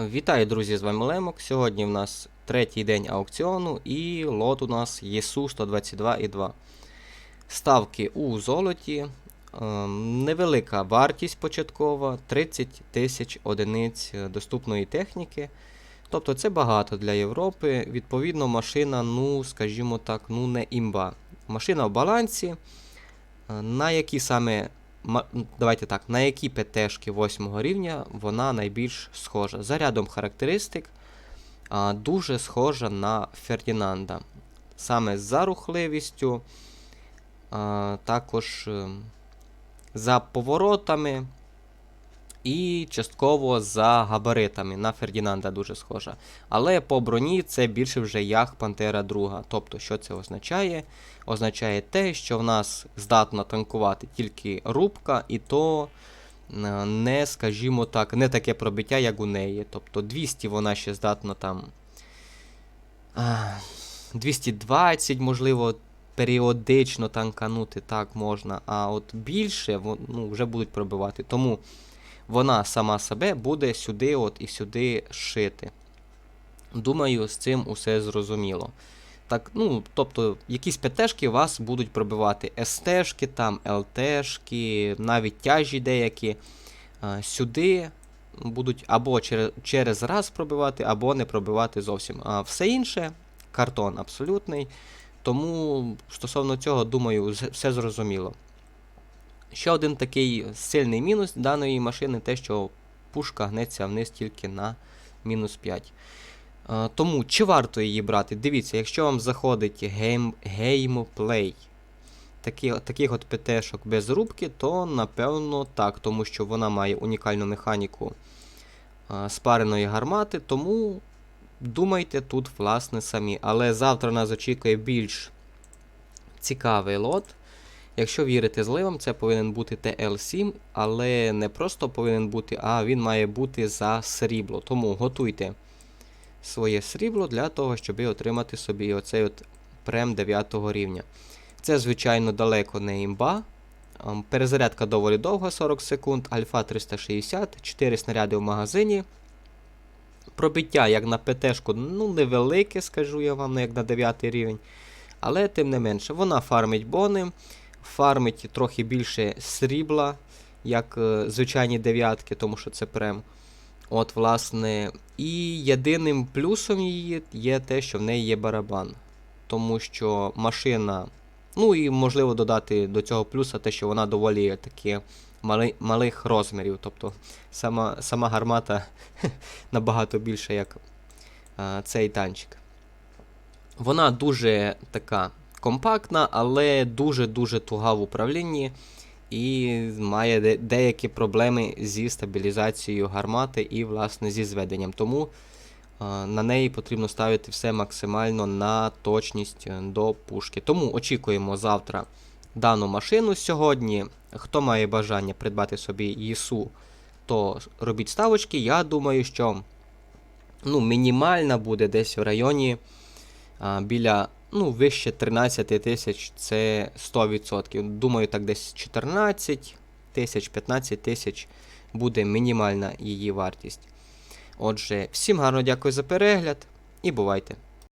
Вітаю, друзі, з вами Лемок. Сьогодні в нас третій день аукціону і лот у нас ЄСУ 122,2. Ставки у золоті. ем, Невелика вартість початкова 30 тисяч одиниць доступної техніки. Тобто це багато для Європи. Відповідно, машина, ну, скажімо так, ну не імба. Машина в балансі. Е, На які саме Давайте так, на які ПТшки 8 рівня вона найбільш схожа. За рядом характеристик а, дуже схожа на Фердінанда. Саме за рухливістю, а, також е, за поворотами і частково за габаритами. На Фердінанда дуже схожа. Але по броні це більше вже як Пантера 2. Тобто, що це означає? Означає те, що в нас здатна танкувати тільки рубка, і то не, скажімо так, не таке пробиття, як у неї. Тобто 200 вона ще здатна там. 220, можливо, періодично танканути так можна, а от більше ну, вже будуть пробивати. Тому вона сама себе буде сюди от і сюди шити. Думаю, з цим усе зрозуміло. Так, ну, тобто, якісь ПТшки вас будуть пробивати СТшки, там, ЛТшки, навіть тяжі деякі. Сюди будуть або через раз пробивати, або не пробивати зовсім. А все інше картон абсолютний. Тому стосовно цього, думаю, все зрозуміло. Ще один такий сильний мінус даної машини те, що пушка гнеться вниз тільки на мінус 5. Е, Тому чи варто її брати? Дивіться, якщо вам заходить гейм, геймплей такі, таких от ПТшок без рубки, то напевно так, тому що вона має унікальну механіку е, спареної гармати, тому думайте тут, власне, самі. Але завтра нас очікує більш цікавий лот. Якщо вірити зливам, це повинен бути TL7, але не просто повинен бути, а він має бути за срібло. Тому готуйте своє срібло для того, щоб отримати собі оцей от прем 9 рівня. Це, звичайно, далеко не імба. Ем, Перезарядка доволі довга, 40 секунд, альфа 360, 4 снаряди в магазині. Пробиття, як на ПТшку, ну невелике, скажу я вам, ну, як на 9 рівень. Але тим не менше, вона фармить бони, фармить трохи більше срібла, як е, звичайні дев'ятки, тому що це прем. От, власне, і єдиним плюсом її є те, що в неї є барабан. Тому що машина. Ну і можливо додати до цього плюса те, що вона доволі таки мали, малих розмірів. Тобто сама, сама гармата набагато більша, як а, цей танчик. Вона дуже така компактна, але дуже-дуже туга в управлінні і має де- деякі проблеми зі стабілізацією гармати і, власне, зі зведенням. Тому на неї потрібно ставити все максимально на точність е, до пушки. Тому очікуємо завтра дану машину сьогодні. Хто має бажання придбати собі ЄСУ, то робіть ставочки. Я думаю, що ну, мінімальна буде десь в районі а, біля ну, вище 13 тисяч це 100%. Думаю, так десь 14 тисяч, 15 тисяч буде мінімальна її вартість. Отже, всім гарно дякую за перегляд і бувайте!